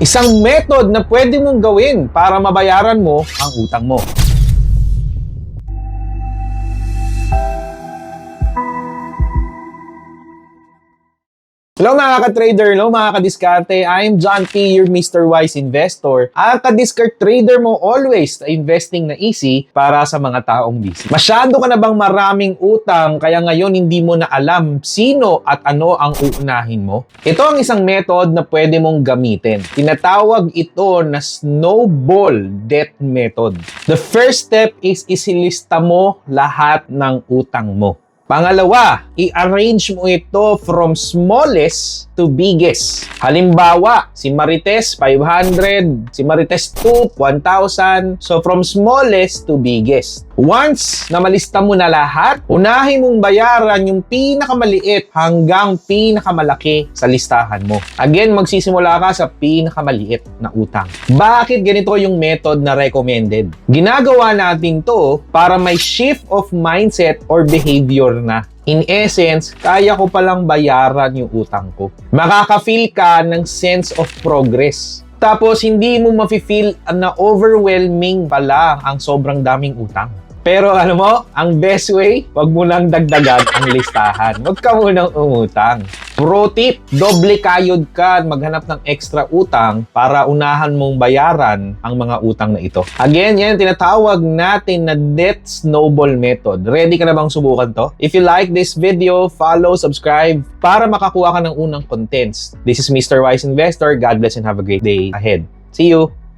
Isang method na pwede mong gawin para mabayaran mo ang utang mo. Hello mga ka-trader, hello mga ka-diskarte. I'm John P, your Mr. Wise Investor. Ang ka-discard trader mo always na investing na easy para sa mga taong busy. Masyado ka na bang maraming utang kaya ngayon hindi mo na alam sino at ano ang uunahin mo? Ito ang isang method na pwede mong gamitin. Tinatawag ito na snowball debt method. The first step is isilista mo lahat ng utang mo. Pangalawa, i-arrange mo ito from smallest to biggest. Halimbawa, si Marites 500, si Marites 2 1,000. So from smallest to biggest. Once na malista mo na lahat, unahin mong bayaran yung pinakamaliit hanggang pinakamalaki sa listahan mo. Again, magsisimula ka sa pinakamaliit na utang. Bakit ganito yung method na recommended? Ginagawa natin to para may shift of mindset or behavior na. In essence, kaya ko palang bayaran yung utang ko. Makaka-feel ka ng sense of progress. Tapos, hindi mo mafe-feel na overwhelming pala ang sobrang daming utang. Pero alam mo, ang best way, wag mo nang dagdagan ang listahan. Huwag ka munang umutang. Pro tip, doble kayod ka maghanap ng extra utang para unahan mong bayaran ang mga utang na ito. Again, yan tinatawag natin na debt snowball method. Ready ka na bang subukan to? If you like this video, follow, subscribe para makakuha ka ng unang contents. This is Mr. Wise Investor. God bless and have a great day ahead. See you!